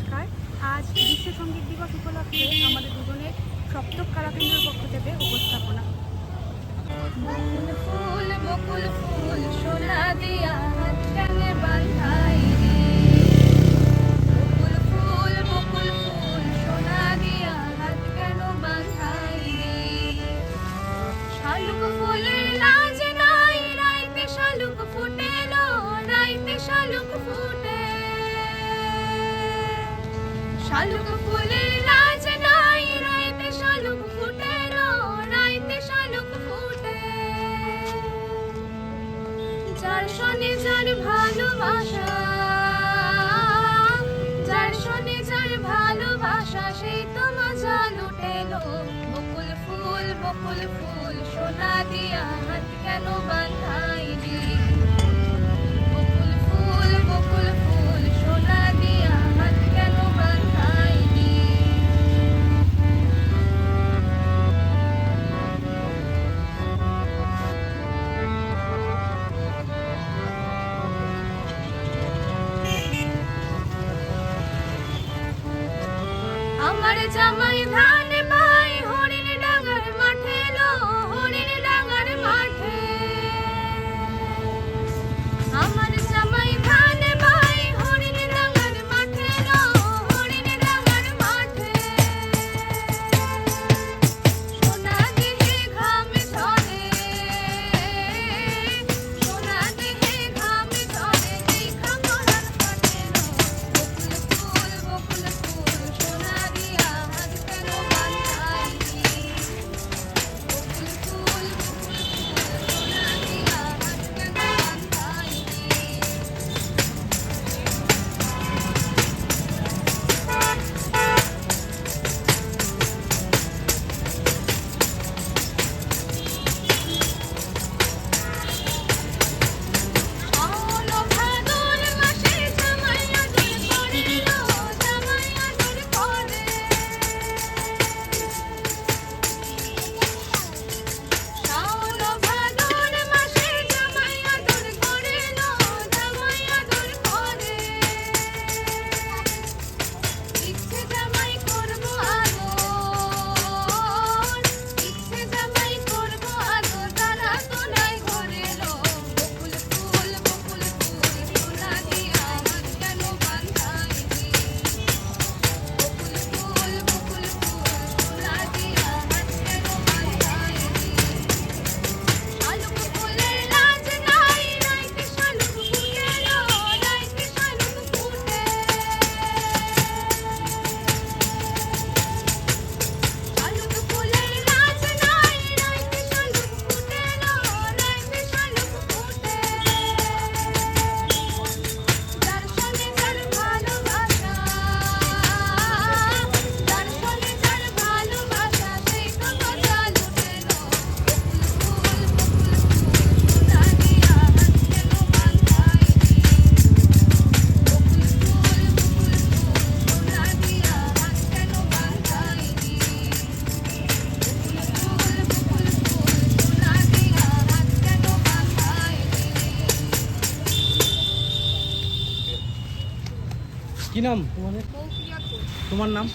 নমস্কার। আজ বিশ্ব সংগীত দিবস উপলক্ষে আমাদের দুজনের সপ্তক কারাকেন্দ্রের পক্ষ থেকে উপস্থাপনা। ফুল বকুল ফুল শালুক ফুলের নাচ নাই, রাইতে শালুক ফুটে রাইতে শালুক ফুটে। যার শনি যার ভালোবাসা, যার শনি যার ভালোবাসা সেই তো মজা লুটেলো। বকুল ফুল বকুল ফুল, সোনা দিয়া হাত কেন বাঁধাইলি? জামাই ধানে কি নাম? তোমার নাম?